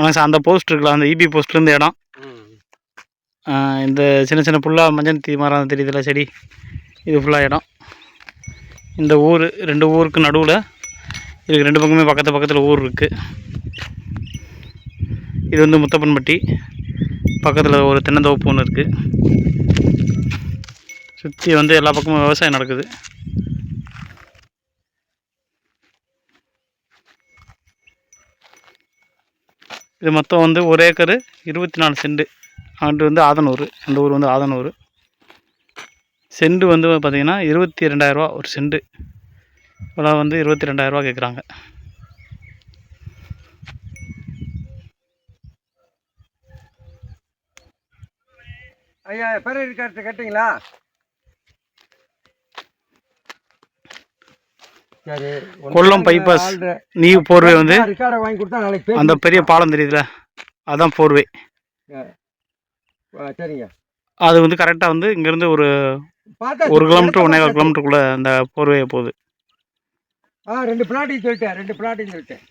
வணக்கம் சார் அந்த போஸ்ட் இருக்குல்ல அந்த இபி போஸ்ட்லேருந்து இடம். இந்த சின்ன சின்ன புல்லாக மஞ்சள் தீ மரம் தெரியுதுல செடி. இது ஃபுல்லாக இடம். இந்த ஊர் ரெண்டு ஊருக்கு நடுவில் இதுக்கு ரெண்டு பக்கமே பக்கத்து பக்கத்தில் ஊர் இருக்குது இது வந்து முத்தப்பன்பட்டி. பக்கத்தில் ஒரு தென்னந்தோப்பு ஒன்று இருக்குது சுற்றி வந்து எல்லா பக்கமும் விவசாயம் நடக்குது. இது மொத்தம் வந்து ஒரு ஏக்கரு இருபத்தி நாலு செண்டு. அங்கிட்டு வந்து ஆதனூர் அந்த ஊர் வந்து ஆதனூர் செண்டு வந்து பார்த்திங்கன்னா இருபத்தி ரெண்டாயிரரூவா ஒரு செண்டு. இவ்வளோ வந்து இருபத்தி ரெண்டாயிரரூவா கேட்குறாங்க ஐயா பிறகு கேட்டிங்களா? சரி கொல்லம் bypass. நீ போர்வை வந்து ரிக்கார்டை வாங்கி கொடுத்தா நாளைக்கு பேசி அந்த பெரிய பாலம் தெரியுதுல அதான் போர்வே. சரிங்க. அது வந்து கரெக்டாக வந்து இங்கேருந்து ஒரு ஒரு கிலோமீட்டர் ஒன்றே கால் கிலோமீட்டருக்குள்ளே அந்த போர்வையை போகுது. ஆ ரெண்டு பிளாட்டையும் சொல்லிட்டேன் ரெண்டு பிளாட்டையும் சொல்லிட்டேன்.